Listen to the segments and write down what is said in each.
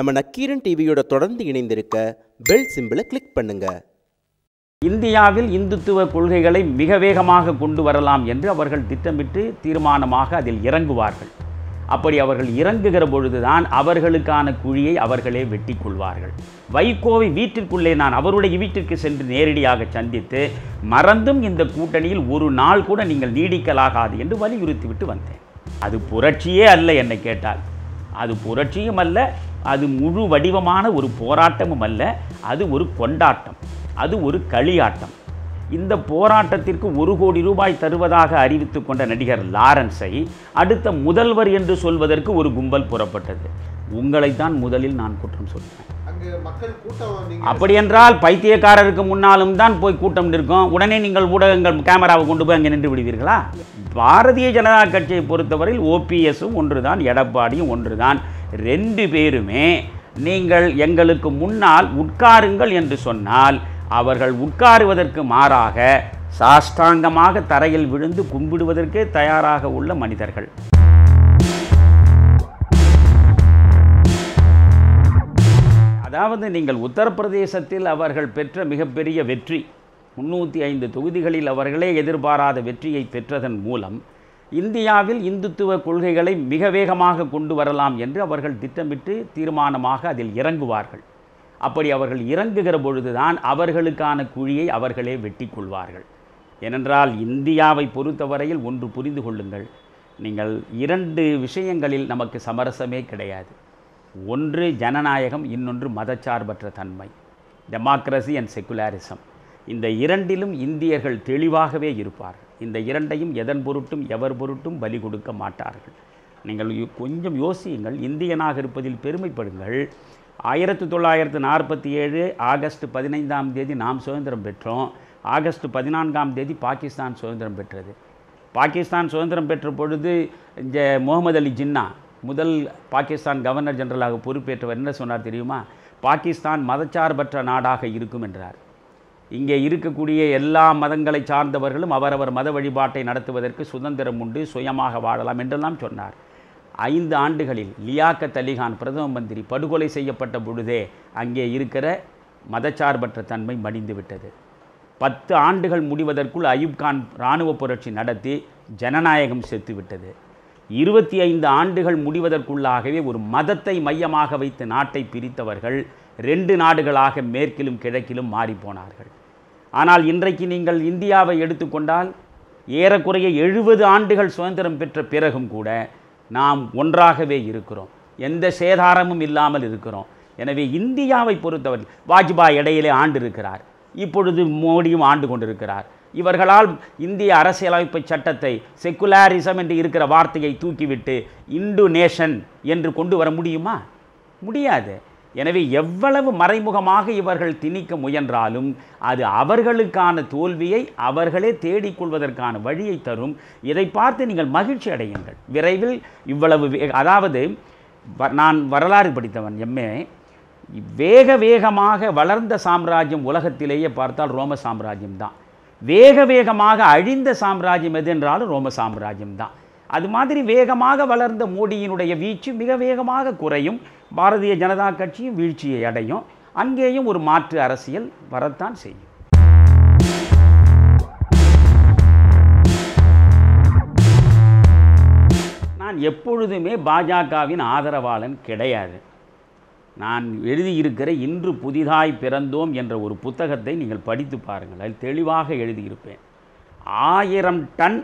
நம்ம நக்கீரன் டிவியோட தொடர்ந்து இணைந்திருக்க பெல் சிம்பிளை கிளிக் பண்ணுங்க. இந்தியாவில் இந்துத்துவ கொள்கைகளை மிக வேகமாக கொண்டு வரலாம் என்று அவர்கள் திட்டமிட்டு தீர்மானமாக அதில் இறங்குவார்கள். அப்படி அவர்கள் இறங்குகிற பொழுதுதான் அவர்களுக்கான குழியை அவர்களே வெட்டி கொள்வார்கள். வைகோவை வீட்டிற்குள்ளே நான் அவருடைய வீட்டிற்கு சென்று நேரடியாக சந்தித்து மறந்தும் இந்த கூட்டணியில் ஒரு நாள் கூட நீங்கள் நீடிக்கலாகாது என்று வலியுறுத்திவிட்டு வந்தேன். அது புரட்சியே அல்ல என்னை கேட்டால் அது புரட்சியும் அல்ல அது முழு வடிவமான ஒரு போராட்டமும் அல்ல அது ஒரு கொண்டாட்டம் அது ஒரு களியாட்டம். இந்த போராட்டத்திற்கு ஒரு கோடி ரூபாய் தருவதாக அறிவித்து கொண்ட நடிகர் லாரன்ஸை அடுத்த முதல்வர் என்று சொல்வதற்கு ஒரு கும்பல் புறப்பட்டது. உங்களைத்தான் முதலில் நான் குற்றம் சொல்கிறேன் அங்க மக்கள் கூட்டம் நீங்க அப்படி என்றால் பைத்தியக்காரருக்கு முன்னாலும் தான் போய் கூட்டம் நிற்கும். உடனே நீங்கள் ஊடகங்கள் கேமராவை கொண்டு போய் அங்கே நின்று விடுவீர்களா? பாரதிய ஜனதா கட்சியை பொறுத்தவரையில் ஓபிஎஸும் ஒன்றுதான் எடப்பாடியும் ஒன்றுதான். ரெண்டு பேருமே நீங்கள் எங்களுக்கு முன்னால் உட்காருங்கள் என்று சொன்னால் அவர்கள் உட்காருவதற்கு மாறாக சாஷ்டாங்கமாக தரையில் விழுந்து கும்பிடுவதற்கே தயாராக உள்ள மனிதர்கள். அதாவது நீங்கள் உத்தரப்பிரதேசத்தில் அவர்கள் பெற்ற மிகப்பெரிய வெற்றி முன்னூற்றி ஐந்து தொகுதிகளில் அவர்களே எதிர்பாராத வெற்றியை பெற்றதன் மூலம் இந்தியாவில் இந்துத்துவ கொள்கைகளை மிக வேகமாக கொண்டு வரலாம் என்று அவர்கள் திட்டமிட்டு தீர்மானமாக அதில் இறங்குவார்கள். அப்படி அவர்கள் இறங்குகிற பொழுதுதான் அவர்களுக்கான குழியை அவர்களே வெட்டி கொள்வார்கள். ஏனென்றால் இந்தியாவை பொறுத்தவரையில் ஒன்று புரிந்து கொள்ளுங்கள். நீங்கள் இரண்டு விஷயங்களில் நமக்கு சமரசமே கிடையாது. ஒன்று ஜனநாயகம் இன்னொன்று மதச்சார்பற்ற தன்மை. டெமோக்ரஸி அண்ட் செக்குலாரிசம் இந்த இரண்டிலும் இந்தியர்கள் தெளிவாகவே இருப்பார்கள். இந்த இரண்டையும் எதன் பொருட்டும் எவர் பொருட்டும் பலி கொடுக்க மாட்டார்கள். நீங்கள் கொஞ்சம் யோசியுங்கள். இந்தியனாக இருப்பதில் பெருமைப்படுங்கள். ஆயிரத்தி தொள்ளாயிரத்து நாற்பத்தி ஏழு ஆகஸ்ட் பதினைந்தாம் தேதி நாம் சுதந்திரம் பெற்றோம். ஆகஸ்ட் பதினான்காம் தேதி பாகிஸ்தான் சுதந்திரம் பெற்றது. பாகிஸ்தான் சுதந்திரம் பெற்ற பொழுது இந்த முகமது அலி ஜின்னா முதல் பாகிஸ்தான் கவர்னர் ஜெனரலாக பொறுப்பேற்றவர் என்ன சொன்னார் தெரியுமா? பாகிஸ்தான் மதச்சார்பற்ற நாடாக இருக்கும் என்றார். இங்கே இருக்கக்கூடிய எல்லா மதங்களை சார்ந்தவர்களும் அவரவர் மத வழிபாட்டை நடத்துவதற்கு சுதந்திரம் உண்டு சுயமாக வாழலாம் என்றெல்லாம் சொன்னார். ஐந்து ஆண்டுகளில் லியாக்கத் அலிகான் பிரதம மந்திரி படுகொலை செய்யப்பட்ட பொழுதே அங்கே இருக்கிற மதச்சார்பற்ற தன்மை மடிந்துவிட்டது பத்து ஆண்டுகள் முடிவதற்குள் அயூப் கான் இராணுவ புரட்சி நடத்தி ஜனநாயகம் செத்துவிட்டது இருபத்தி ஐந்து ஆண்டுகள் முடிவதற்குள்ளாகவே ஒரு மதத்தை மையமாக வைத்து நாட்டை பிரித்தவர்கள் ரெண்டு நாடுகளாக மேற்கிலும் கிழக்கிலும் மாறிப்போனார்கள் ஆனால் இன்றைக்கு நீங்கள் இந்தியாவை எடுத்துக்கொண்டால் ஏறக்குறைய எழுபது ஆண்டுகள் சுதந்திரம் பெற்ற பிறகும் கூட நாம் ஒன்றாகவே இருக்கிறோம். எந்த சேதாரமும் இல்லாமல் இருக்கிறோம். எனவே இந்தியாவை பொறுத்தவரை வாஜ்பாய் இடையிலே ஆண்டு இருக்கிறார். இப்பொழுது மோடியும் ஆண்டு கொண்டிருக்கிறார். இவர்களால் இந்திய அரசியலமைப்பு சட்டத்தை செக்குலாரிசம் என்று இருக்கிற வார்த்தையை தூக்கிவிட்டு இந்து நேஷன் என்று கொண்டு வர முடியுமா? முடியாது. எனவே எவ்வளவு மறைமுகமாக இவர்கள் திணிக்க முயன்றாலும் அது அவர்களுக்கான தோல்வியை அவர்களே தேடிக்கொள்வதற்கான வழியை தரும். இதை பார்த்து நீங்கள் மகிழ்ச்சி அடையுங்கள். விரைவில் இவ்வளவு அதாவது வ- நான் வரலாறு படித்தவன் எம்ஏ. வேக வேகமாக வளர்ந்த சாம்ராஜ்யம் உலகத்திலேயே பார்த்தால் ரோம சாம்ராஜ்யம் தான். வேக வேகமாக அழிந்த சாம்ராஜ்யம் எது என்றாலும் ரோம சாம்ராஜ்யம் தான். அது மாதிரி வேகமாக வளர்ந்த மோடியினுடைய வீச்சு மிக வேகமாக குறையும். பாரதிய ஜனதா கட்சியும் வீழ்ச்சியை அடையும். அங்கேயும் ஒரு மாற்று அரசியல் வரத்தான் செய்யும். நான் எப்பொழுதுமே பாஜகவின் ஆதரவாளன் கிடையாது. நான் எழுதியிருக்கிற இன்று புதிதாய் பிறந்தோம் என்ற ஒரு புத்தகத்தை நீங்கள் படித்து பாருங்கள். அதில் தெளிவாக எழுதியிருப்பேன். ஆயிரம் டன்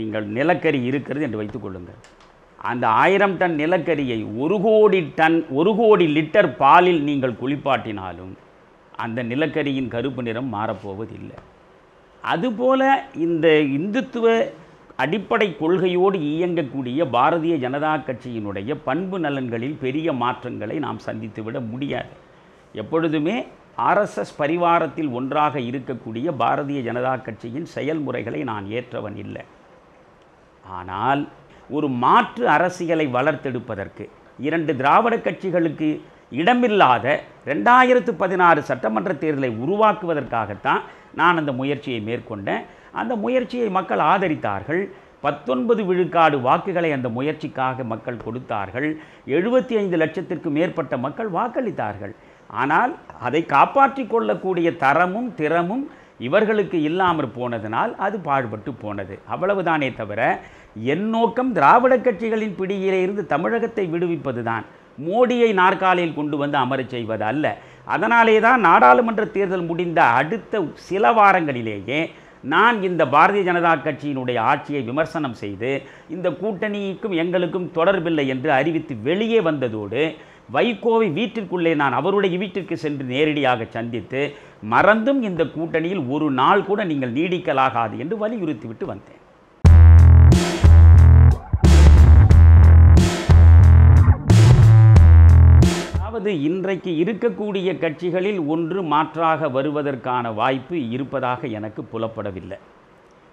நீங்கள் நிலக்கரி இருக்கிறது என்று வைத்துக்கொள்ளுங்கள் அந்த ஆயிரம் டன் நிலக்கரியை ஒரு கோடி டன் ஒரு கோடி லிட்டர் பாலில் நீங்கள் குளிப்பாட்டினாலும் அந்த நிலக்கரியின் கருப்பு நிறம் மாறப்போவதில்லை. அதுபோல இந்த இந்துத்துவ அடிப்படை கொள்கையோடு இயங்கக்கூடிய பாரதிய ஜனதா கட்சியினுடைய பண்பு நலன்களில் பெரிய மாற்றங்களை நாம் சந்தித்துவிட முடியாது. எப்பொழுதுமே ஆர்எஸ்எஸ் பரிவாரத்தில் ஒன்றாக இருக்கக்கூடிய பாரதிய ஜனதா கட்சியின் செயல்முறைகளை நான் ஏற்றவன் இல்லை. ஆனால் ஒரு மாற்று அரசியலை வளர்த்தெடுப்பதற்கு இரண்டு திராவிட கட்சிகளுக்கு இடமில்லாத ரெண்டாயிரத்து பதினாறு சட்டமன்ற தேர்தலை உருவாக்குவதற்காகத்தான் நான் அந்த முயற்சியை மேற்கொண்டேன். அந்த முயற்சியை மக்கள் ஆதரித்தார்கள். பத்தொன்பது விழுக்காடு வாக்குகளை அந்த முயற்சிக்காக மக்கள் கொடுத்தார்கள். எழுபத்தி ஐந்து லட்சத்திற்கு மேற்பட்ட மக்கள் வாக்களித்தார்கள். ஆனால் அதை காப்பாற்றி கொள்ளக்கூடிய தரமும் திறமும் இவர்களுக்கு இல்லாமற் போனதனால் அது பாழ்பட்டு போனது. அவ்வளவுதானே தவிர என் நோக்கம் திராவிட கட்சிகளின் பிடியிலே இருந்து தமிழகத்தை விடுவிப்பதுதான். மோடியை நாற்காலியில் கொண்டு வந்து அமரச் செய்வது அல்ல. அதனாலே தான் நாடாளுமன்ற தேர்தல் முடிந்த அடுத்த சில வாரங்களிலேயே நான் இந்த பாரதிய ஜனதா கட்சியினுடைய ஆட்சியை விமர்சனம் செய்து இந்த கூட்டணிக்கும் எங்களுக்கும் தொடர்பில்லை என்று அறிவித்து வெளியே வந்ததோடு வைகோவை வீட்டிற்குள்ளே நான் அவருடைய வீட்டிற்கு சென்று நேரடியாக சந்தித்து மறந்தும் இந்த கூட்டணியில் ஒரு நாள் கூட நீங்கள் நீடிக்கலாகாது என்று வலியுறுத்திவிட்டு வந்தேன். அதாவது இன்றைக்கு இருக்கக்கூடிய கட்சிகளில் ஒன்று மாற்றாக வருவதற்கான வாய்ப்பு இருப்பதாக எனக்கு புலப்படவில்லை.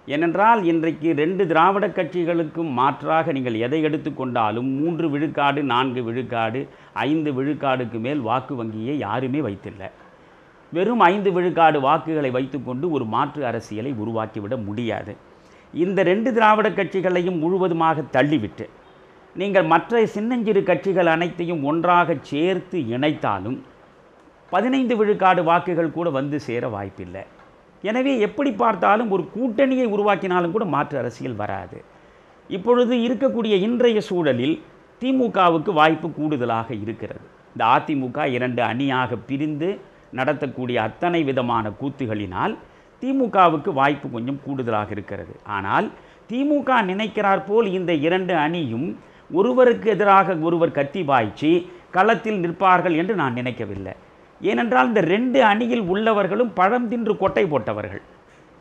ஏனென்றால் இன்றைக்கு ரெண்டு திராவிட கட்சிகளுக்கும் மாற்றாக நீங்கள் எதை எடுத்துக்கொண்டாலும் மூன்று விழுக்காடு நான்கு விழுக்காடு ஐந்து விழுக்காடுக்கு மேல் வாக்கு வங்கியை யாருமே வைத்தில்லை. வெறும் ஐந்து விழுக்காடு வாக்குகளை வைத்துக்கொண்டு ஒரு மாற்று அரசியலை உருவாக்கிவிட முடியாது. இந்த ரெண்டு திராவிட கட்சிகளையும் முழுவதுமாக தள்ளிவிட்டு நீங்கள் மற்ற சின்னஞ்சிறு கட்சிகள் அனைத்தையும் ஒன்றாக சேர்த்து இணைத்தாலும் பதினைந்து விழுக்காடு வாக்குகள் கூட வந்து சேர வாய்ப்பில்லை. எனவே எப்படி பார்த்தாலும் ஒரு கூட்டணியை உருவாக்கினாலும் கூட மாற்று அரசியல் வராது. இப்பொழுது இருக்கக்கூடிய இன்றைய சூழலில் திமுகவுக்கு வாய்ப்பு கூடுதலாக இருக்கிறது. இந்த அதிமுக இரண்டு அணியாக பிரிந்து நடத்தக்கூடிய அத்தனை விதமான கூத்துகளினால் திமுகவுக்கு வாய்ப்பு கொஞ்சம் கூடுதலாக இருக்கிறது. ஆனால் திமுக நினைக்கிறார் போல் இந்த இரண்டு அணியும் ஒருவருக்கு எதிராக ஒருவர் கத்தி பாய்ச்சி களத்தில் நிற்பார்கள் என்று நான் நினைக்கவில்லை. ஏனென்றால் இந்த ரெண்டு அணியில் உள்ளவர்களும் பழம் தின்று கொட்டை போட்டவர்கள்.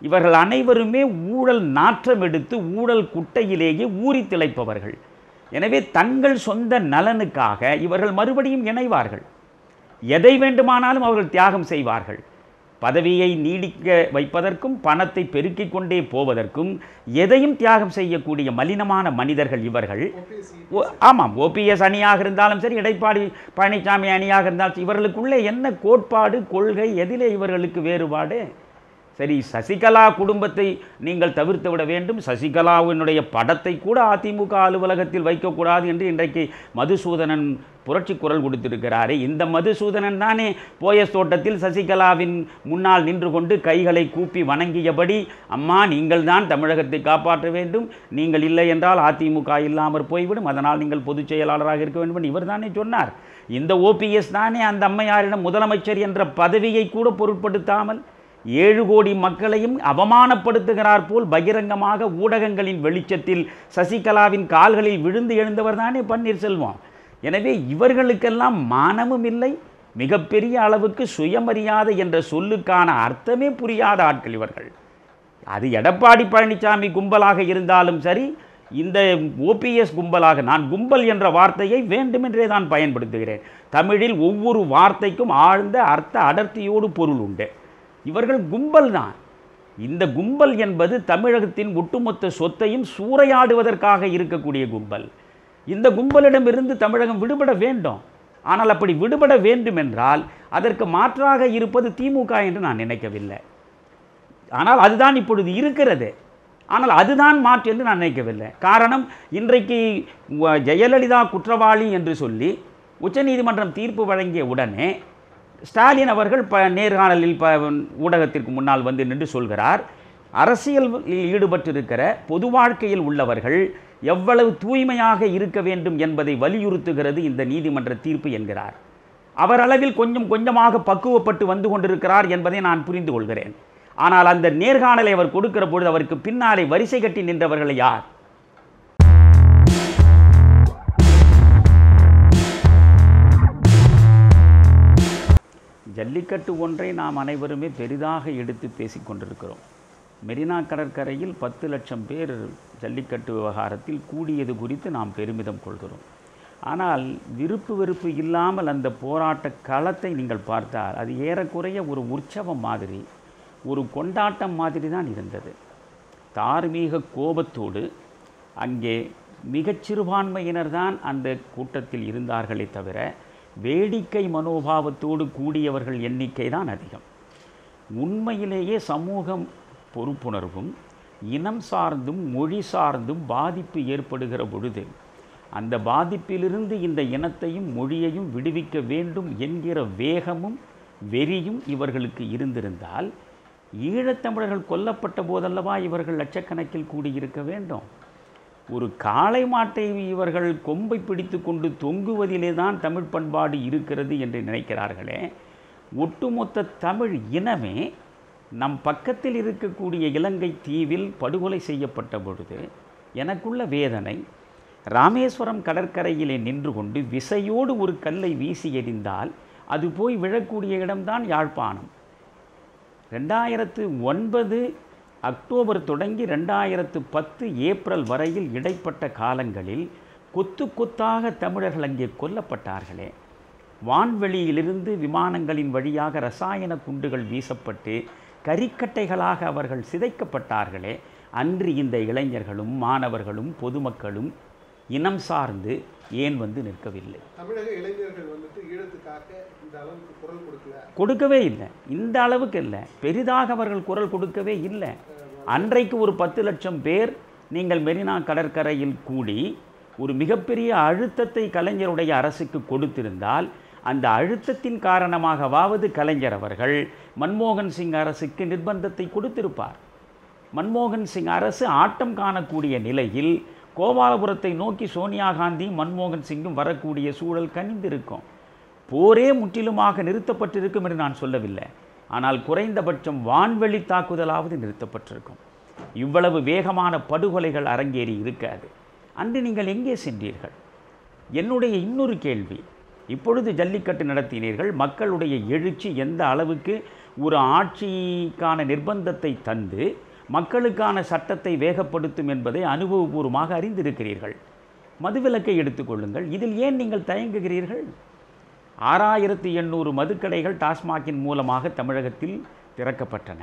இவர்கள் அனைவருமே ஊழல் நாற்றம் எடுத்து ஊழல் குட்டையிலேயே ஊறி திளைப்பவர்கள். எனவே தங்கள் சொந்த நலனுக்காக இவர்கள் மறுபடியும் இணைவார்கள். எதை வேண்டுமானாலும் அவர்கள் தியாகம் செய்வார்கள். பதவியை நீடிக்க வைப்பதற்கும் பணத்தை பெருக்கிக் கொண்டே போவதற்கும் எதையும் தியாகம் செய்யக்கூடிய மலினமான மனிதர்கள் இவர்கள். ஓ- ஆமாம் ஓபிஎஸ் அணியாக இருந்தாலும் சரி எடப்பாடி பழனிசாமி அணியாக இருந்தாலும் சரி, இவர்களுக்குள்ளே என்ன கோட்பாடு கொள்கை எதிலே இவர்களுக்கு வேறுபாடு? சரி சசிகலா குடும்பத்தை நீங்கள் தவிர்த்து விட வேண்டும். சசிகலாவினுடைய படத்தை கூட அதிமுக அலுவலகத்தில் வைக்கக்கூடாது என்று இன்றைக்கு மதுசூதனன் புரட்சி குரல் கொடுத்திருக்கிறாரே. இந்த மதுசூதனன் தானே போயஸ் தோட்டத்தில் சசிகலாவின் முன்னால் நின்று கொண்டு கைகளை கூப்பி வணங்கியபடி அம்மா நீங்கள் தான் தமிழகத்தை காப்பாற்ற வேண்டும். நீங்கள் இல்லை என்றால் அதிமுக இல்லாமற் போய்விடும். அதனால் நீங்கள் பொதுச் செயலாளராக இருக்க வேண்டும் இவர் தானே சொன்னார். இந்த ஓபிஎஸ் தானே அந்த அம்மையாரிடம் முதலமைச்சர் என்ற பதவியை கூட பொருட்படுத்தாமல் ஏழு கோடி மக்களையும் அவமானப்படுத்துகிறார் போல் பகிரங்கமாக ஊடகங்களின் வெளிச்சத்தில் சசிகலாவின் கால்களில் விழுந்து எழுந்தவர் தானே பன்னீர்செல்வம். எனவே இவர்களுக்கெல்லாம் மானமும் இல்லை மிகப்பெரிய அளவுக்கு சுயமரியாதை என்ற சொல்லுக்கான அர்த்தமே புரியாத ஆட்கள் இவர்கள். அது எடப்பாடி பழனிசாமி கும்பலாக இருந்தாலும் சரி இந்த ஓபிஎஸ் கும்பலாக நான் கும்பல் என்ற வார்த்தையை வேண்டுமென்றே தான் பயன்படுத்துகிறேன். தமிழில் ஒவ்வொரு வார்த்தைக்கும் ஆழ்ந்த அர்த்த அடர்த்தியோடு பொருள் உண்டு. இவர்கள் கும்பல் தான். இந்த கும்பல் என்பது தமிழகத்தின் ஒட்டுமொத்த சொத்தையும் சூறையாடுவதற்காக இருக்கக்கூடிய கும்பல். இந்த கும்பலிடமிருந்து தமிழகம் விடுபட வேண்டும். ஆனால் அப்படி விடுபட வேண்டும் என்றால் அதற்கு மாற்றாக இருப்பது திமுக என்று நான் நினைக்கவில்லை. ஆனால் அதுதான் இப்பொழுது இருக்கிறது. ஆனால் அதுதான் மாற்று என்று நான் நினைக்கவில்லை. காரணம் இன்றைக்கு ஜெயலலிதா குற்றவாளி என்று சொல்லி உச்சநீதிமன்றம் தீர்ப்பு வழங்கிய உடனே ஸ்டாலின் அவர்கள் ப நேர்காணலில் ப ஊடகத்திற்கு முன்னால் வந்து நின்று சொல்கிறார். அரசியலில் ஈடுபட்டிருக்கிற பொது வாழ்க்கையில் உள்ளவர்கள் எவ்வளவு தூய்மையாக இருக்க வேண்டும் என்பதை வலியுறுத்துகிறது இந்த நீதிமன்ற தீர்ப்பு என்கிறார். அவரளவில் கொஞ்சம் கொஞ்சமாக பக்குவப்பட்டு வந்து கொண்டிருக்கிறார் என்பதை நான் புரிந்து கொள்கிறேன். ஆனால் அந்த நேர்காணலை அவர் கொடுக்கிற பொழுது அவருக்கு பின்னாலே வரிசை கட்டி நின்றவர்கள் யார்? ஜல்லிக்கட்டு ஒன்றை நாம் அனைவருமே பெரிதாக எடுத்து பேசிக் கொண்டிருக்கிறோம். மெரினா கடற்கரையில் பத்து லட்சம் பேர் ஜல்லிக்கட்டு விவகாரத்தில் கூடியது குறித்து நாம் பெருமிதம் கொள்கிறோம். ஆனால் விருப்பு வெறுப்பு இல்லாமல் அந்த போராட்ட களத்தை நீங்கள் பார்த்தால் அது ஏறக்குறைய ஒரு உற்சவம் மாதிரி ஒரு கொண்டாட்டம் மாதிரி தான் இருந்தது. தார்மீக கோபத்தோடு அங்கே மிகச் சிறுபான்மையினர் தான் அந்த கூட்டத்தில் இருந்தார்களே தவிர வேடிக்கை மனோபாவத்தோடு கூடியவர்கள் எண்ணிக்கை தான் அதிகம். உண்மையிலேயே சமூகம் பொறுப்புணர்வும் இனம் சார்ந்தும் மொழி சார்ந்தும் பாதிப்பு ஏற்படுகிற பொழுது அந்த பாதிப்பிலிருந்து இந்த இனத்தையும் மொழியையும் விடுவிக்க வேண்டும் என்கிற வேகமும் வெறியும் இவர்களுக்கு இருந்திருந்தால் ஈழத்தமிழர்கள் கொல்லப்பட்ட போதல்லவா இவர்கள் லட்சக்கணக்கில் கூடியிருக்க வேண்டும்? ஒரு காளை மாட்டை இவர்கள் கொம்பை பிடித்து கொண்டு தொங்குவதிலே தான் தமிழ் பண்பாடு இருக்கிறது என்று நினைக்கிறார்களே. ஒட்டுமொத்த தமிழ் இனமே நம் பக்கத்தில் இருக்கக்கூடிய இலங்கை தீவில் படுகொலை செய்யப்பட்ட பொழுது எனக்குள்ள வேதனை. ராமேஸ்வரம் கடற்கரையிலே நின்று கொண்டு விசையோடு ஒரு கல்லை வீசி எறிந்தால் அது போய் விழக்கூடிய இடம்தான் யாழ்ப்பாணம். ரெண்டாயிரத்து ஒன்பது அக்டோபர் தொடங்கி ரெண்டாயிரத்து பத்து ஏப்ரல் வரையில் இடைப்பட்ட காலங்களில் கொத்து கொத்தாக தமிழர்கள் அங்கே கொல்லப்பட்டார்களே. வான்வெளியிலிருந்து விமானங்களின் வழியாக ரசாயன குண்டுகள் வீசப்பட்டு கரிக்கட்டைகளாக அவர்கள் சிதைக்கப்பட்டார்களே அன்று இந்த இளைஞர்களும் மாணவர்களும் பொதுமக்களும் இனம் சார்ந்து ஏன் வந்து நிற்கவில்லை? தமிழக இளைஞர்கள் வந்துட்டு ஈழத்துக்காக இந்த அளவுக்கு குரல் கொடுக்கல. கொடுக்கவே இல்லை. இந்த அளவுக்கு இல்லை. பெரிதாக அவர்கள் குரல் கொடுக்கவே இல்லை. அன்றைக்கு ஒரு பத்து லட்சம் பேர் நீங்கள் மெரினா கடற்கரையில் கூடி ஒரு மிகப்பெரிய அழுத்தத்தை கலைஞருடைய அரசுக்கு கொடுத்திருந்தால் அந்த அழுத்தத்தின் காரணமாகவாவது கலைஞர் அவர்கள் மன்மோகன் சிங் அரசுக்கு நிர்பந்தத்தை கொடுத்திருப்பார். மன்மோகன் சிங் அரசு ஆட்டம் காணக்கூடிய நிலையில் கோபாலபுரத்தை நோக்கி சோனியா காந்தி மன்மோகன் சிங்கும் வரக்கூடிய சூழல் கனிந்திருக்கும். போரே முற்றிலுமாக நிறுத்தப்பட்டிருக்கும் என்று நான் சொல்லவில்லை. ஆனால் குறைந்தபட்சம் வான்வெளி தாக்குதலாவது நிறுத்தப்பட்டிருக்கும். இவ்வளவு வேகமான படுகொலைகள் அரங்கேறி இருக்காது. அன்று நீங்கள் எங்கே சென்றீர்கள்? என்னுடைய இன்னொரு கேள்வி. இப்பொழுது ஜல்லிக்கட்டு நடத்தினீர்கள் மக்களுடைய எழுச்சி எந்த அளவுக்கு ஒரு ஆட்சிக்கான நிர்பந்தத்தை தந்து மக்களுக்கான சட்டத்தை வேகப்படுத்தும் என்பதை அனுபவபூர்வமாக அறிந்திருக்கிறீர்கள். மதுவிலக்கை எடுத்துக்கொள்ளுங்கள் இதில் ஏன் நீங்கள் தயங்குகிறீர்கள்? ஆறாயிரத்தி எண்ணூறு மதுக்கடைகள் டாஸ்மாகின் மூலமாக தமிழகத்தில் திறக்கப்பட்டன.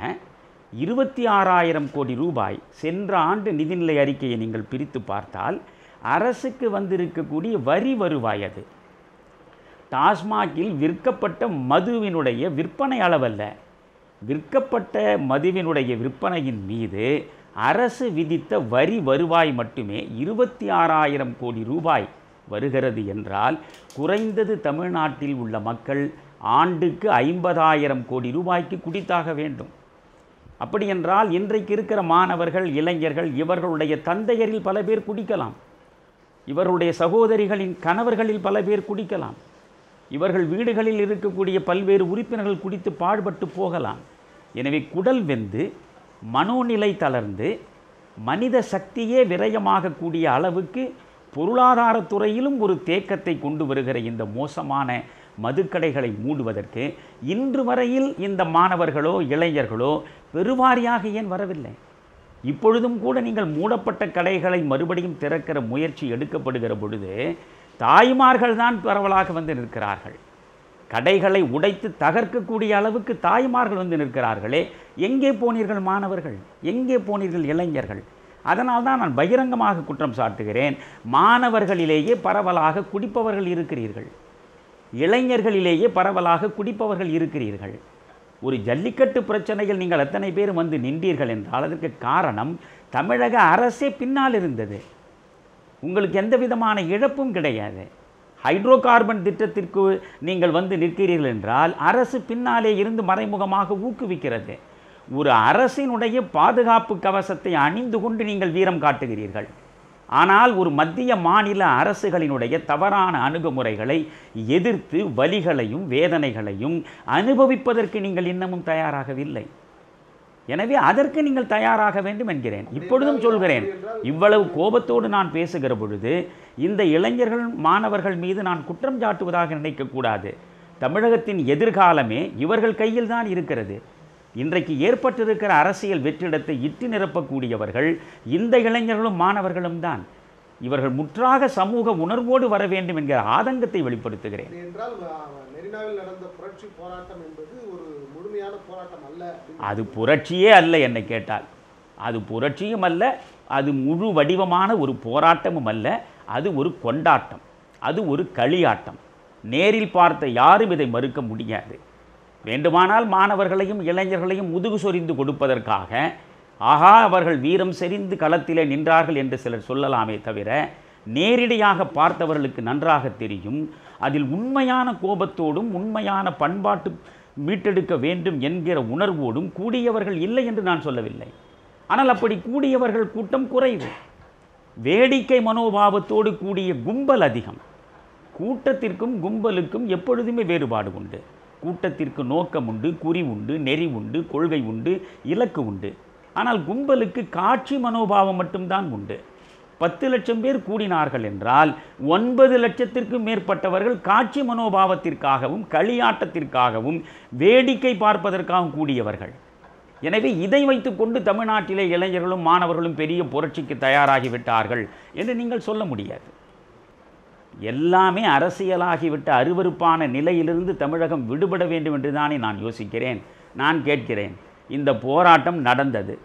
இருபத்தி ஆறாயிரம் கோடி ரூபாய் சென்ற ஆண்டு நிதிநிலை அறிக்கையை நீங்கள் பிரித்து பார்த்தால் அரசுக்கு வந்திருக்கக்கூடிய வரி வருவாய் அது. டாஸ்மாகில் விற்கப்பட்ட மதுவினுடைய விற்பனை அளவல்ல. விற்கப்பட்ட மதுவினுடைய விற்பனையின் மீது அரசு விதித்த வரி வருவாய் மட்டுமே இருபத்தி ஆறாயிரம் கோடி ரூபாய் வருகிறது என்றால் குறைந்தது தமிழ்நாட்டில் உள்ள மக்கள் ஆண்டுக்கு ஐம்பதாயிரம் கோடி ரூபாய்க்கு குடித்தாக வேண்டும். அப்படி என்றால் இன்றைக்கு இருக்கிற மாணவர்கள் இளைஞர்கள் இவர்களுடைய தந்தையரில் பல பேர் குடிக்கலாம். இவர்களுடைய சகோதரிகளின் கணவர்களில் பல பேர் குடிக்கலாம். இவர்கள் வீடுகளில் இருக்கக்கூடிய பல்வேறு உறுப்பினர்கள் குடித்து பாழ்பட்டு போகலாம். எனவே குடல் வெந்து மனோநிலை தளர்ந்து மனித சக்தியே விரயமாகக்கூடிய அளவுக்கு பொருளாதாரத்துறையிலும் ஒரு தேக்கத்தை கொண்டு வருகிற இந்த மோசமான மதுக்கடைகளை மூடுவதற்கு இன்று வரையில் இந்த மாணவர்களோ இளைஞர்களோ பெருவாரியாக ஏன் வரவில்லை? இப்பொழுதும் கூட நீங்கள் மூடப்பட்ட கடைகளை மறுபடியும் திறக்கிற முயற்சி எடுக்கப்படுகிற பொழுது தாய்மார்கள் தான் பரவலாக வந்து நிற்கிறார்கள். கடைகளை உடைத்து தகர்க்கக்கூடிய அளவுக்கு தாய்மார்கள் வந்து நிற்கிறார்களே. எங்கே போனீர்கள் மாணவர்கள்? எங்கே போனீர்கள் இளைஞர்கள்? அதனால் தான் நான் பகிரங்கமாக குற்றம் சாட்டுகிறேன். மாணவர்களிலேயே பரவலாக குடிப்பவர்கள் இருக்கிறீர்கள். இளைஞர்களிலேயே பரவலாக குடிப்பவர்கள் இருக்கிறீர்கள். ஒரு ஜல்லிக்கட்டு பிரச்சனையில் நீங்கள் எத்தனை பேர் வந்து நின்றீர்கள் என்றால் அதற்கு காரணம் தமிழக அரசே பின்னால் இருந்தது. உங்களுக்கு எந்த விதமான இழப்பும் கிடையாது. ஹைட்ரோ கார்பன் திட்டத்திற்கு நீங்கள் வந்து நிற்கிறீர்கள் என்றால் அரசு பின்னாலே இருந்து மறைமுகமாக ஊக்குவிக்கிறது. ஒரு அரசினுடைய பாதுகாப்பு கவசத்தை அணிந்து கொண்டு நீங்கள் வீரம் காட்டுகிறீர்கள். ஆனால் ஒரு மத்திய மாநில அரசுகளினுடைய தவறான அணுகுமுறைகளை எதிர்த்து வலிகளையும் வேதனைகளையும் அனுபவிப்பதற்கு நீங்கள் இன்னமும் தயாராகவில்லை. எனவே அதற்கு நீங்கள் தயாராக வேண்டும் என்கிறேன். இப்பொழுதும் சொல்கிறேன் இவ்வளவு கோபத்தோடு நான் பேசுகிற பொழுது இந்த இளைஞர்கள் மாணவர்கள் மீது நான் குற்றம் சாட்டுவதாக நினைக்கக்கூடாது. தமிழகத்தின் எதிர்காலமே இவர்கள் கையில் தான் இருக்கிறது. இன்றைக்கு ஏற்பட்டிருக்கிற அரசியல் வெற்றிடத்தை இட்டு நிரப்பக்கூடியவர்கள் இந்த இளைஞர்களும் மாணவர்களும் தான். இவர்கள் முற்றாக சமூக உணர்வோடு வர வேண்டும் என்கிற ஆதங்கத்தை வெளிப்படுத்துகிறேன். என்றால் மெரினாவில் நடந்த புரட்சி போராட்டம் என்பது ஒரு முழுமையான போராட்டம் அல்ல அது புரட்சியே அல்ல என்னை கேட்டால். அது புரட்சியும் அல்ல அது முழு வடிவமான ஒரு போராட்டமும் அல்ல அது ஒரு கொண்டாட்டம் அது ஒரு களியாட்டம். நேரில் பார்த்த யாரும் இதை மறுக்க முடியாது. வேண்டுமானால் மாணவர்களையும் இளைஞர்களையும் முதுகு சொரிந்து கொடுப்பதற்காக ஆஹா அவர்கள் வீரம் செறிந்து களத்திலே நின்றார்கள் என்று சிலர் சொல்லலாமே தவிர நேரிடையாக பார்த்தவர்களுக்கு நன்றாக தெரியும். அதில் உண்மையான கோபத்தோடும் உண்மையான பண்பாட்டு மீட்டெடுக்க வேண்டும் என்கிற உணர்வோடும் கூடியவர்கள் இல்லை என்று நான் சொல்லவில்லை. ஆனால் அப்படி கூடியவர்கள் கூட்டம் குறைவு. வேடிக்கை மனோபாவத்தோடு கூடிய கும்பல் அதிகம். கூட்டத்திற்கும் கும்பலுக்கும் எப்பொழுதுமே வேறுபாடு உண்டு. கூட்டத்திற்கு நோக்கம் உண்டு குறி உண்டு நெறி உண்டு கொள்கை உண்டு இலக்கு உண்டு. ஆனால் கும்பலுக்கு காட்சி மனோபாவம் மட்டும்தான் உண்டு. பத்து லட்சம் பேர் கூடினார்கள் என்றால் ஒன்பது லட்சத்திற்கும் மேற்பட்டவர்கள் காட்சி மனோபாவத்திற்காகவும் களியாட்டத்திற்காகவும் வேடிக்கை பார்ப்பதற்காகவும் கூடியவர்கள். எனவே இதை வைத்துக்கொண்டு தமிழ்நாட்டிலே இளைஞர்களும் மாணவர்களும் பெரிய புரட்சிக்கு தயாராகிவிட்டார்கள் என்று நீங்கள் சொல்ல முடியாது. எல்லாமே அரசியலாகிவிட்ட அருவருப்பான நிலையிலிருந்து தமிழகம் விடுபட வேண்டும் என்று தானே நான் யோசிக்கிறேன். நான் கேட்கிறேன். இந்த போராட்டம் நடந்தது.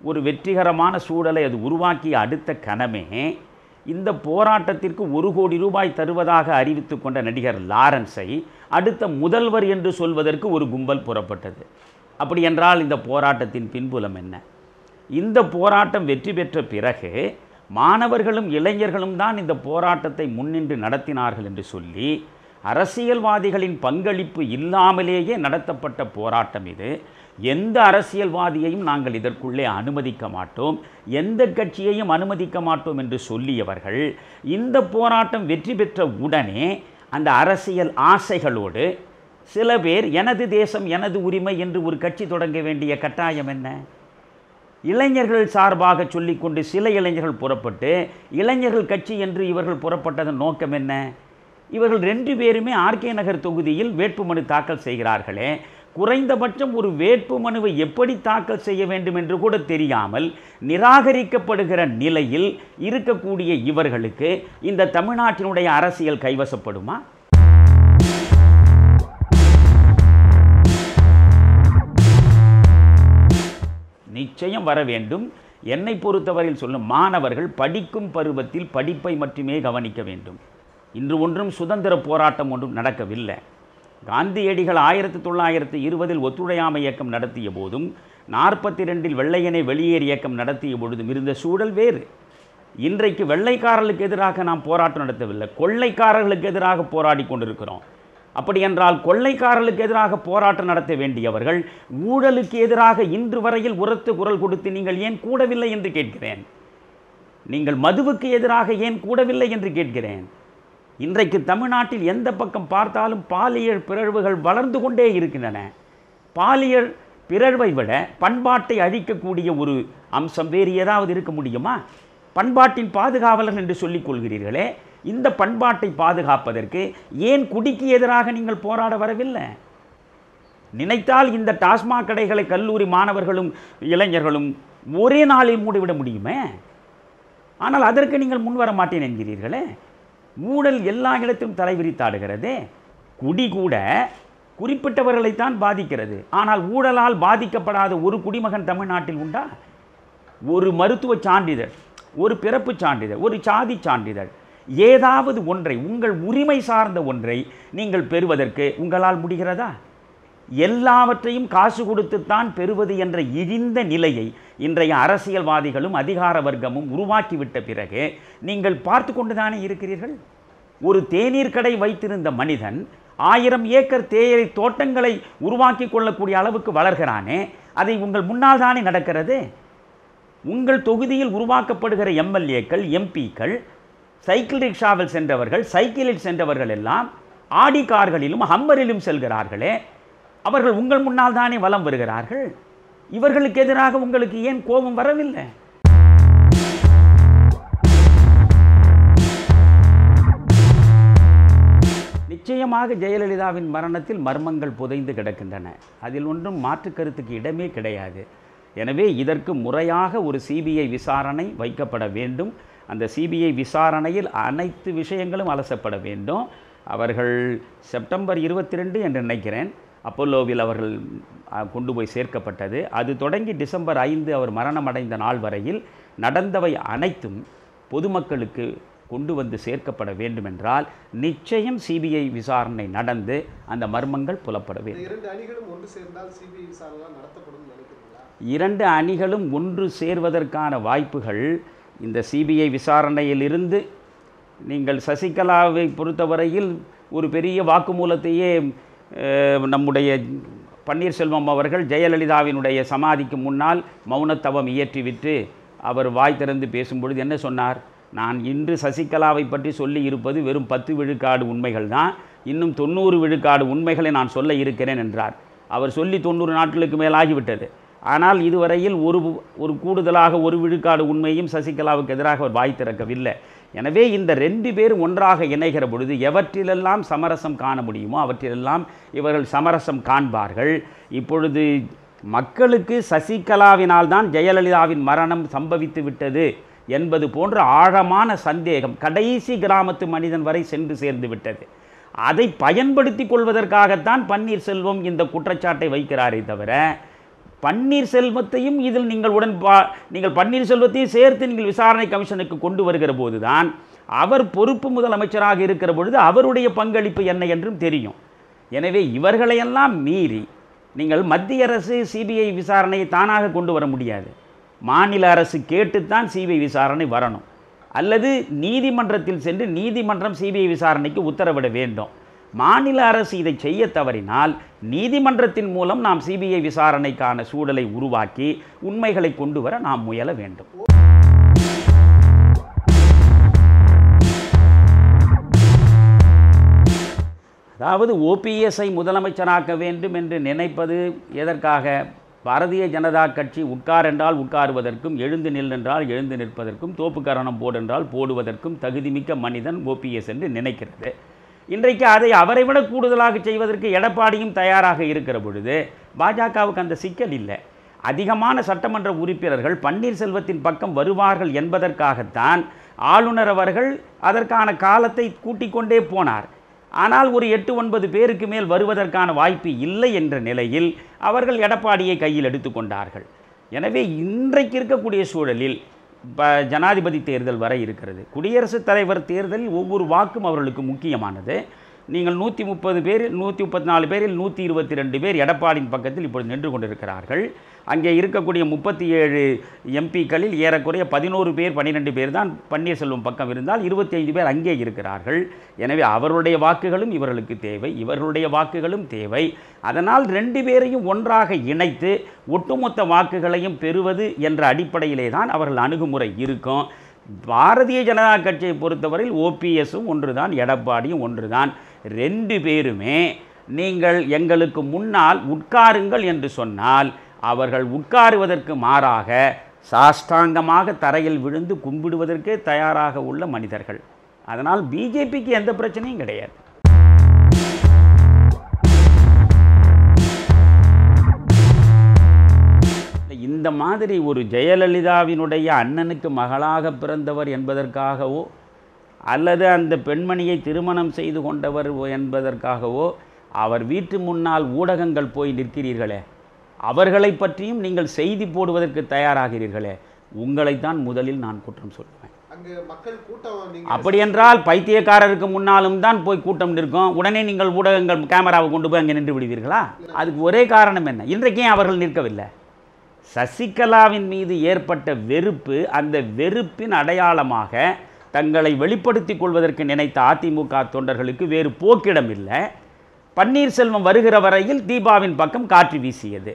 ஒரு வெற்றிகரமான சூழலை அது உருவாக்கிய அடுத்த கணமே இந்த போராட்டத்திற்கு ஒரு கோடி ரூபாய் தருவதாக அறிவித்து கொண்ட நடிகர் லாரன்ஸை அடுத்த முதல்வர் என்று சொல்வதற்கு ஒரு கும்பல் புறப்பட்டது. அப்படி என்றால் இந்த போராட்டத்தின் பின்புலம் என்ன? இந்த போராட்டம் வெற்றி பெற்ற பிறகு மாணவர்களும் இளைஞர்களும் தான் இந்த போராட்டத்தை முன்னின்று நடத்தினார்கள் என்று சொல்லி அரசியல்வாதிகளின் பங்களிப்பு இல்லாமலேயே நடத்தப்பட்ட போராட்டம் இது. எந்த அரசியல்வாதியையும் நாங்கள் இதற்குள்ளே அனுமதிக்க மாட்டோம். எந்த கட்சியையும் அனுமதிக்க மாட்டோம் என்று சொல்லியவர்கள் இந்த போராட்டம் வெற்றி பெற்ற உடனே அந்த அரசியல் ஆசைகளோடு சில பேர் எனது தேசம் எனது உரிமை என்று ஒரு கட்சி தொடங்க வேண்டிய கட்டாயம் என்ன? இளைஞர்கள் சார்பாக சொல்லிக்கொண்டு சில இளைஞர்கள் புறப்பட்டு இளைஞர்கள் கட்சி என்று இவர்கள் புறப்பட்டதன் நோக்கம் என்ன? இவர்கள் ரெண்டு பேருமே ஆர்கே நகர் தொகுதியில் வேட்புமனு தாக்கல் செய்கிறார்களே. குறைந்தபட்சம் ஒரு வேட்பு மனுவை எப்படி தாக்கல் செய்ய வேண்டும் என்று கூட தெரியாமல் நிராகரிக்கப்படுகிற நிலையில் இருக்கக்கூடிய இவர்களுக்கு இந்த தமிழ்நாட்டினுடைய அரசியல் கைவசப்படுமா? நிச்சயம் வர வேண்டும். என்னை பொறுத்தவரையில் சொல்லும் மாணவர்கள் படிக்கும் பருவத்தில் படிப்பை மட்டுமே கவனிக்க வேண்டும். இன்று ஒன்றும் சுதந்திர போராட்டம் ஒன்றும் நடக்கவில்லை. காந்தியடிகள் ஆயிரத்தி தொள்ளாயிரத்தி இருபதில் ஒத்துழையாமை இயக்கம் நடத்திய போதும் நாற்பத்தி ரெண்டில் வெள்ளையனை வெளியேறு இயக்கம் நடத்திய பொழுதும் இருந்த சூழல் வேறு. இன்றைக்கு வெள்ளைக்காரர்களுக்கு எதிராக நாம் போராட்டம் நடத்தவில்லை. கொள்ளைக்காரர்களுக்கு எதிராக போராடி கொண்டிருக்கிறோம். அப்படி என்றால் கொள்ளைக்காரர்களுக்கு எதிராக போராட்டம் நடத்த வேண்டியவர்கள் ஊழலுக்கு எதிராக இன்று வரையில் உரத்து குரல் கொடுத்து நீங்கள் ஏன் கூடவில்லை என்று கேட்கிறேன்? நீங்கள் மதுவுக்கு எதிராக ஏன் கூடவில்லை என்று கேட்கிறேன்? இன்றைக்கு தமிழ்நாட்டில் எந்த பக்கம் பார்த்தாலும் பாலியல் பிறழ்வுகள் வளர்ந்து கொண்டே இருக்கின்றன. பாலியல் பிறழ்வை விட பண்பாட்டை அழிக்கக்கூடிய ஒரு அம்சம் வேறு ஏதாவது இருக்க முடியுமா? பண்பாட்டின் பாதுகாவலர் என்று சொல்லிக் கொள்கிறீர்களே இந்த பண்பாட்டை பாதுகாப்பதற்கு ஏன் குடிக்கு எதிராக நீங்கள் போராட வரவில்லை? நினைத்தால் இந்த டாஸ்மாக் கடைகளை கல்லூரி மாணவர்களும் இளைஞர்களும் ஒரே நாளில் மூடிவிட முடியுமே? ஆனால் அதற்கு நீங்கள் முன்வர மாட்டேன் என்கிறீர்களே. ஊழல் எல்லா இடத்திலும் தலைவிரித்தாடுகிறது. குடி கூட குறிப்பிட்டவர்களைத்தான் பாதிக்கிறது. ஆனால் ஊழலால் பாதிக்கப்படாத ஒரு குடிமகன் தமிழ்நாட்டில் உண்டா? ஒரு மருத்துவ சான்றிதழ் ஒரு பிறப்பு சான்றிதழ் ஒரு சாதி சான்றிதழ் ஏதாவது ஒன்றை உங்கள் உரிமை சார்ந்த ஒன்றை நீங்கள் பெறுவதற்கு உங்களால் முடிகிறதா? எல்லாவற்றையும் காசு கொடுத்துத்தான் பெறுவது என்ற இழிந்த நிலையை இன்றைய அரசியல்வாதிகளும் அதிகார வர்க்கமும் உருவாக்கிவிட்ட பிறகு நீங்கள் பார்த்து கொண்டுதானே இருக்கிறீர்கள்? ஒரு தேநீர் கடை வைத்திருந்த மனிதன் ஆயிரம் ஏக்கர் தேயிலை தோட்டங்களை உருவாக்கி கொள்ளக்கூடிய அளவுக்கு வளர்கிறானே அதை உங்கள் முன்னால் தானே நடக்கிறது? உங்கள் தொகுதியில் உருவாக்கப்படுகிற எம்எல்ஏக்கள் எம்பிக்கள் சைக்கிள் ரிக்ஷாவில் சென்றவர்கள் சைக்கிளில் சென்றவர்கள் எல்லாம் ஆடி கார்களிலும் ஹம்மரிலும் செல்கிறார்களே அவர்கள் உங்கள் முன்னால் தானே வலம் வருகிறார்கள்? இவர்களுக்கு எதிராக உங்களுக்கு ஏன் கோபம் வரவில்லை? நிச்சயமாக ஜெயலலிதாவின் மரணத்தில் மர்மங்கள் புதைந்து கிடக்கின்றன. அதில் ஒன்றும் மாற்று கருத்துக்கு இடமே கிடையாது. எனவே இதற்கு முறையாக ஒரு சிபிஐ விசாரணை வைக்கப்பட வேண்டும். அந்த சிபிஐ விசாரணையில் அனைத்து விஷயங்களும் அலசப்பட வேண்டும். அவர்கள் செப்டம்பர் இருபத்தி ரெண்டு என்று நினைக்கிறேன். அப்பல்லோவில் அவர்கள் கொண்டு போய் சேர்க்கப்பட்டது. அது தொடங்கி டிசம்பர் ஐந்து அவர் மரணமடைந்த நாள் வரையில் நடந்தவை அனைத்தும் பொதுமக்களுக்கு கொண்டு வந்து சேர்க்கப்பட வேண்டுமென்றால் நிச்சயம் சிபிஐ விசாரணை நடந்து அந்த மர்மங்கள் புலப்பட வேண்டும். இரண்டு அணிகளும் ஒன்று சேர்ந்தால் சிபிஐ விசாரணை நடத்தப்படும் நினைக்கிறீங்களா இரண்டு அணிகளும் ஒன்று சேர்வதற்கான வாய்ப்புகள் இந்த சிபிஐ விசாரணையிலிருந்து நீங்கள் சசிகலாவை பொறுத்தவரையில் ஒரு பெரிய வாக்குமூலத்தையே நம்முடைய பன்னீர்செல்வம் அவர்கள் ஜெயலலிதாவினுடைய சமாதிக்கு முன்னால் மௌனத்தவம் இயற்றிவிட்டு அவர் வாய் திறந்து பேசும்பொழுது என்ன சொன்னார்? நான் இன்று சசிகலாவை பற்றி சொல்லி இருப்பது வெறும் பத்து விழுக்காடு உண்மைகள் தான். இன்னும் தொண்ணூறு விழுக்காடு உண்மைகளை நான் சொல்ல இருக்கிறேன் என்றார். அவர் சொல்லி தொண்ணூறு நாட்களுக்கு மேலாகிவிட்டது ஆனால் இதுவரையில் ஒரு ஒரு கூடுதலாக ஒரு விழுக்காடு உண்மையும் சசிகலாவுக்கு எதிராக அவர் வாய் திறக்கவில்லை. எனவே இந்த ரெண்டு பேரும் ஒன்றாக இணைகிற பொழுது எவற்றிலெல்லாம் சமரசம் காண முடியுமோ அவற்றிலெல்லாம் இவர்கள் சமரசம் காண்பார்கள். இப்பொழுது மக்களுக்கு சசிகலாவினால் தான் ஜெயலலிதாவின் மரணம் சம்பவித்து விட்டது என்பது போன்ற ஆழமான சந்தேகம் கடைசி கிராமத்து மனிதன் வரை சென்று சேர்ந்து விட்டது. அதை பயன்படுத்தி கொள்வதற்காகத்தான் பன்னீர்செல்வம் இந்த குற்றச்சாட்டை வைக்கிறாரே தவிர பன்னீர்செல்வத்தையும் இதில் நீங்கள் உடன் பா நீங்கள் பன்னீர்செல்வத்தையும் சேர்த்து நீங்கள் விசாரணை கமிஷனுக்கு கொண்டு வருகிற போதுதான் அவர் பொறுப்பு முதலமைச்சராக இருக்கிற பொழுது அவருடைய பங்களிப்பு என்ன என்றும் தெரியும். எனவே இவர்களையெல்லாம் மீறி நீங்கள் மத்திய அரசு சிபிஐ விசாரணையை தானாக கொண்டு வர முடியாது. மாநில அரசு கேட்டுத்தான் சிபிஐ விசாரணை வரணும். அல்லது நீதிமன்றத்தில் சென்று நீதிமன்றம் சிபிஐ விசாரணைக்கு உத்தரவிட வேண்டும். மாநில அரசு இதை செய்ய தவறினால் நீதிமன்றத்தின் மூலம் நாம் சிபிஐ விசாரணைக்கான சூழலை உருவாக்கி உண்மைகளை கொண்டு வர நாம் முயல வேண்டும். அதாவது ஓபிஎஸ்ஐ முதலமைச்சராக்க வேண்டும் என்று நினைப்பது எதற்காக? பாரதிய ஜனதா கட்சி உட்கார் என்றால் உட்காருவதற்கும் எழுந்து நில் என்றால் எழுந்து நிற்பதற்கும் தோப்புக்கரணம் போடு போடுவதற்கும் தகுதிமிக்க மனிதன் ஓபிஎஸ் என்று நினைக்கிறது. இன்றைக்கு அதை அவரை விட கூடுதலாக செய்வதற்கு எடப்பாடியும் தயாராக இருக்கிற பொழுது பாஜகவுக்கு அந்த சிக்கல் இல்லை. அதிகமான சட்டமன்ற உறுப்பினர்கள் பன்னீர்செல்வத்தின் பக்கம் வருவார்கள் என்பதற்காகத்தான் ஆளுநர் அவர்கள் அதற்கான காலத்தை கூட்டிக் கொண்டே போனார். ஆனால் ஒரு எட்டு ஒன்பது பேருக்கு மேல் வருவதற்கான வாய்ப்பு இல்லை என்ற நிலையில் அவர்கள் எடப்பாடியை கையில் எடுத்துக்கொண்டார்கள் எனவே இன்றைக்கு இருக்கக்கூடிய சூழலில் ஜனாதிபதி தேர்தல் வரை இருக்கிறது. குடியரசுத் தலைவர் தேர்தலில் ஒவ்வொரு வாக்கும் அவர்களுக்கு முக்கியமானது. நீங்கள் நூற்றி முப்பது பேர் நூற்றி முப்பத்தி நாலு பேரில் நூற்றி இருபத்தி ரெண்டு பேர் எடப்பாடியின் பக்கத்தில் இப்பொழுது நின்று கொண்டிருக்கிறார்கள். அங்கே இருக்கக்கூடிய முப்பத்தி ஏழு எம்பிக்களில் ஏறக்குறைய பதினோரு பேர் பன்னிரெண்டு பேர் தான் பன்னீர்செல்வம் பக்கம் இருந்தால் இருபத்தி ஐந்து பேர் அங்கே இருக்கிறார்கள். எனவே அவருடைய வாக்குகளும் இவர்களுக்கு தேவை இவர்களுடைய வாக்குகளும் தேவை. அதனால் ரெண்டு பேரையும் ஒன்றாக இணைத்து ஒட்டுமொத்த வாக்குகளையும் பெறுவது என்ற அடிப்படையிலே தான் அவர்கள் அணுகுமுறை இருக்கும். பாரதிய ஜனதா கட்சியை பொறுத்தவரையில் ஓபிஎஸும் ஒன்றுதான் எடப்பாடியும் ஒன்று தான் ரெண்டு பேருமே நீங்கள் எங்களுக்கு முன்னால் உட்காருங்கள் என்று சொன்னால் அவர்கள் உட்காருவதற்கு மாறாக சாஷ்டாங்கமாக தரையில் விழுந்து கும்பிடுவதற்கே தயாராக உள்ள மனிதர்கள். அதனால் பிஜேபிக்கு எந்த பிரச்சனையும் கிடையாது. இந்த மாதிரி ஒரு ஜெயலலிதாவினுடைய அண்ணனுக்கு மகளாக பிறந்தவர் என்பதற்காகவோ அல்லது அந்த பெண்மணியை திருமணம் செய்து கொண்டவர் என்பதற்காகவோ அவர் வீட்டு முன்னால் ஊடகங்கள் போய் நிற்கிறீர்களே. அவர்களை பற்றியும் நீங்கள் செய்தி போடுவதற்கு தயாராகிறீர்களே. உங்களைத்தான் முதலில் நான் குற்றம் சொல்லுவேன். அப்படி என்றால் பைத்தியக்காரருக்கு முன்னாலும் தான் போய் கூட்டம் நிற்கும். உடனே நீங்கள் ஊடகங்கள் கேமராவை கொண்டு போய் அங்கே நின்று விடுவீர்களா? அதுக்கு ஒரே காரணம் என்ன? இன்றைக்கே அவர்கள் நிற்கவில்லை. சசிகலாவின் மீது ஏற்பட்ட வெறுப்பு அந்த வெறுப்பின் அடையாளமாக தங்களை வெளிப்படுத்திக் கொள்வதற்கு நினைத்த அதிமுக தொண்டர்களுக்கு வேறு போக்கிடம் இல்லை பன்னீர்செல்வம் வருகிற வரையில் தீபாவின் பக்கம் காற்று வீசியது.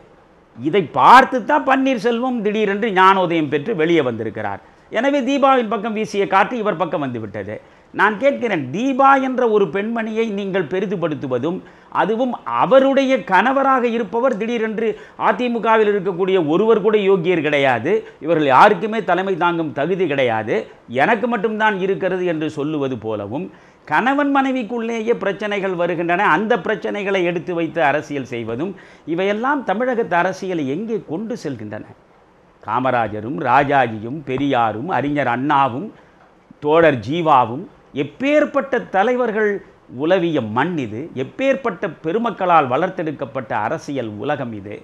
இதை பார்த்து தான் பன்னீர்செல்வம் திடீரென்று ஞானோதயம் பெற்று வெளியே வந்திருக்கிறார். எனவே தீபாவின் பக்கம் வீசிய காற்று இவர் பக்கம் வந்துவிட்டது நான் கேட்கிறேன் தீபா என்ற ஒரு பெண்மணியை நீங்கள் பெரிதுபடுத்துவதும் அதுவும் அவருடைய கணவராக இருப்பவர் திடீரென்று அதிமுகவில் இருக்கக்கூடிய ஒருவர் கூட யோக்கியர் கிடையாது இவர்கள் யாருக்குமே தலைமை தாங்கும் தகுதி கிடையாது எனக்கு மட்டும்தான் இருக்கிறது என்று சொல்லுவது போலவும் கணவன் மனைவிக்குள்ளேயே பிரச்சனைகள் வருகின்றன அந்த பிரச்சனைகளை எடுத்து வைத்து அரசியல் செய்வதும் இவையெல்லாம் தமிழகத்து அரசியலை எங்கே கொண்டு செல்கின்றன? காமராஜரும் ராஜாஜியும் பெரியாரும் அறிஞர் அண்ணாவும் தோழர் ஜீவாவும் எப்பேற்பட்ட தலைவர்கள் உலவிய மண் இது எப்பேற்பட்ட பெருமக்களால் வளர்த்தெடுக்கப்பட்ட அரசியல் உலகம் இது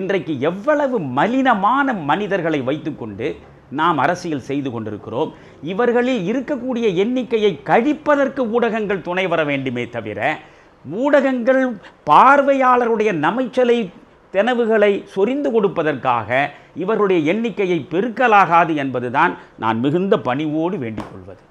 இன்றைக்கு எவ்வளவு மலினமான மனிதர்களை வைத்துக்கொண்டு நாம் அரசியல் செய்து கொண்டிருக்கிறோம். இவர்களில் இருக்கக்கூடிய எண்ணிக்கையை கழிப்பதற்கு ஊடகங்கள் துணை வர வேண்டுமே தவிர ஊடகங்கள் பார்வையாளருடைய நமைச்சலை தெனவுகளை சொரிந்து கொடுப்பதற்காக இவருடைய எண்ணிக்கையை பெருக்கலாகாது என்பதுதான் நான் மிகுந்த பணிவோடு வேண்டிக் கொள்வது.